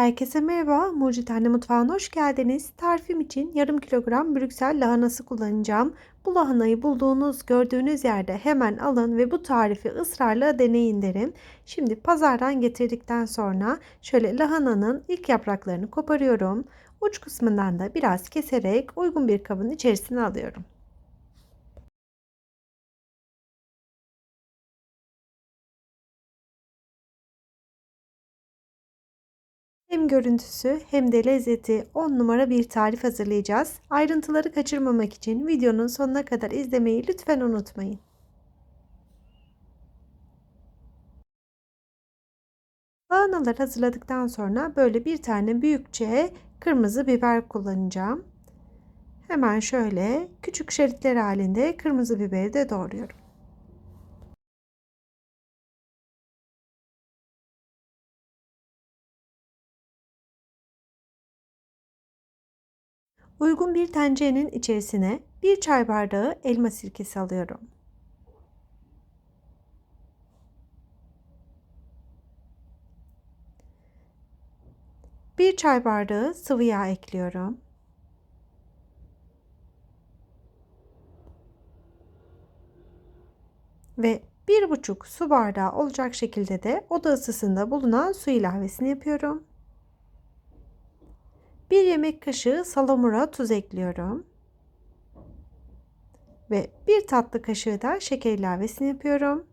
Herkese merhaba, Mucit Anne Mutfağı'na hoş geldiniz. Tarifim için yarım kilogram Brüksel lahanası kullanacağım. Bu lahanayı bulduğunuz, gördüğünüz yerde hemen alın ve bu tarifi ısrarla deneyin derim. Şimdi pazardan getirdikten sonra şöyle lahananın ilk yapraklarını koparıyorum. Uç kısmından da biraz keserek uygun bir kabın içerisine alıyorum. Hem görüntüsü hem de lezzeti 10 numara bir tarif hazırlayacağız. Ayrıntıları kaçırmamak için videonun sonuna kadar izlemeyi lütfen unutmayın. Lahanaları hazırladıktan sonra böyle bir tane büyükçe kırmızı biber kullanacağım. Hemen şöyle küçük şeritler halinde kırmızı biberi de doğruyorum. Uygun bir tencerenin içerisine bir çay bardağı elma sirkesi alıyorum. Bir çay bardağı sıvı yağ ekliyorum. Ve bir buçuk su bardağı olacak şekilde de oda ısısında bulunan su ilavesini yapıyorum. 1 yemek kaşığı salamura tuz ekliyorum. Ve 1 tatlı kaşığı da şeker ilavesini yapıyorum.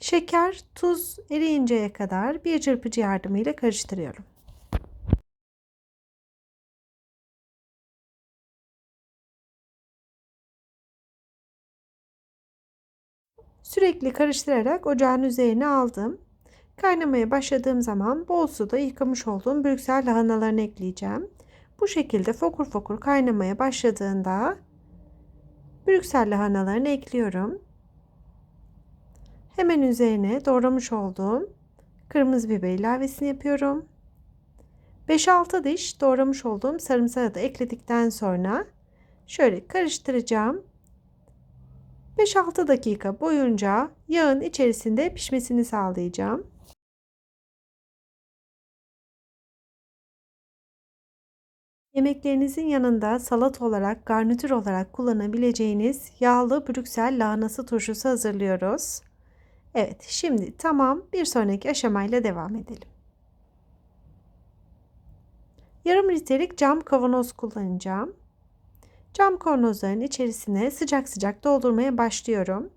Şeker, tuz eriyinceye kadar bir çırpıcı yardımıyla karıştırıyorum. Sürekli karıştırarak ocağın üzerine aldım. Kaynamaya başladığım zaman bol suda yıkamış olduğum Brüksel lahanalarını ekleyeceğim. Bu şekilde fokur fokur kaynamaya başladığında Brüksel lahanalarını ekliyorum. Hemen üzerine doğramış olduğum kırmızı biber ilavesini yapıyorum. 5-6 diş doğramış olduğum sarımsağı da ekledikten sonra şöyle karıştıracağım. 5-6 dakika boyunca yağın içerisinde pişmesini sağlayacağım. Yemeklerinizin yanında salat olarak, garnitür olarak kullanabileceğiniz yağlı Brüksel lahanası turşusu hazırlıyoruz. Evet, şimdi tamam. Bir sonraki aşamayla devam edelim. Yarım litrelik cam kavanoz kullanacağım. Cam kavanozların içerisine sıcak sıcak doldurmaya başlıyorum.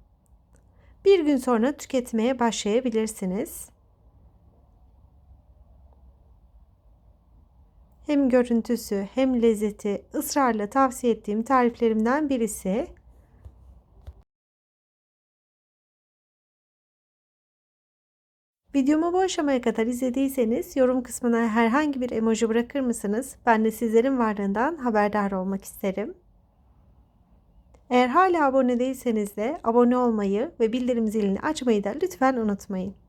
Bir gün sonra tüketmeye başlayabilirsiniz. Hem görüntüsü hem lezzeti ısrarla tavsiye ettiğim tariflerimden birisi. Videomu bu aşamaya kadar izlediyseniz yorum kısmına herhangi bir emoji bırakır mısınız? Ben de sizlerin varlığından haberdar olmak isterim. Eğer hala abone değilseniz de abone olmayı ve bildirim zilini açmayı da lütfen unutmayın.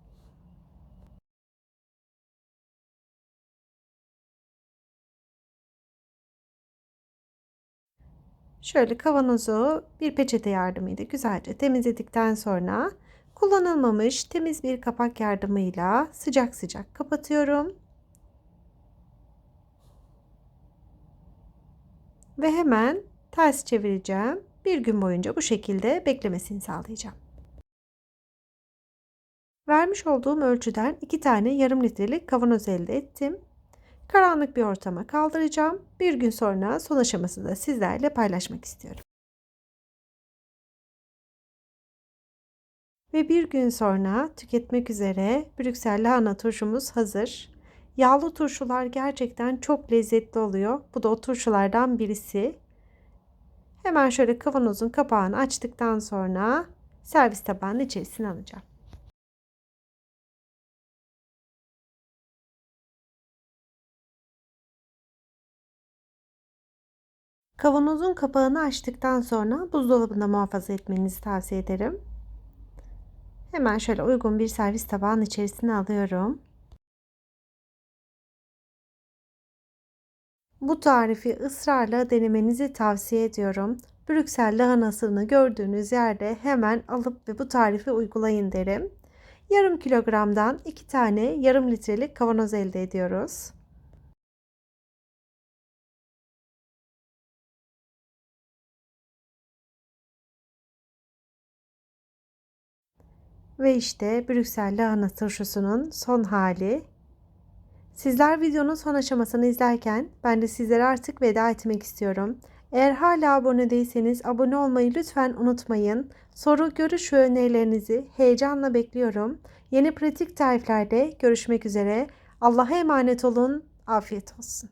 Şöyle kavanozu bir peçete yardımıyla güzelce temizledikten sonra kullanılmamış temiz bir kapak yardımıyla sıcak sıcak kapatıyorum. Ve hemen ters çevireceğim. Bir gün boyunca bu şekilde beklemesini sağlayacağım. Vermiş olduğum ölçüden 2 tane yarım litrelik kavanoz elde ettim. Karanlık bir ortama kaldıracağım. Bir gün sonra son aşamasını da sizlerle paylaşmak istiyorum. Ve bir gün sonra tüketmek üzere Brüksel lahana turşumuz hazır. Yağlı turşular gerçekten çok lezzetli oluyor. Bu da o turşulardan birisi. Hemen şöyle kavanozun kapağını açtıktan sonra servis tabağının içerisine alacağım. Kavanozun kapağını açtıktan sonra buzdolabında muhafaza etmenizi tavsiye ederim. Hemen şöyle uygun bir servis tabağının içerisine alıyorum. Bu tarifi ısrarla denemenizi tavsiye ediyorum. Brüksel lahanasını gördüğünüz yerde hemen alıp ve bu tarifi uygulayın derim. yarım kilogramdan 2 tane yarım litrelik kavanoz elde ediyoruz. Ve işte Brüksel lahana turşusunun son hali. Sizler videonun son aşamasını izlerken ben de sizlere artık veda etmek istiyorum. Eğer hala abone değilseniz abone olmayı lütfen unutmayın. Soru, görüş ve önerilerinizi heyecanla bekliyorum. Yeni pratik tariflerde görüşmek üzere. Allah'a emanet olun. Afiyet olsun.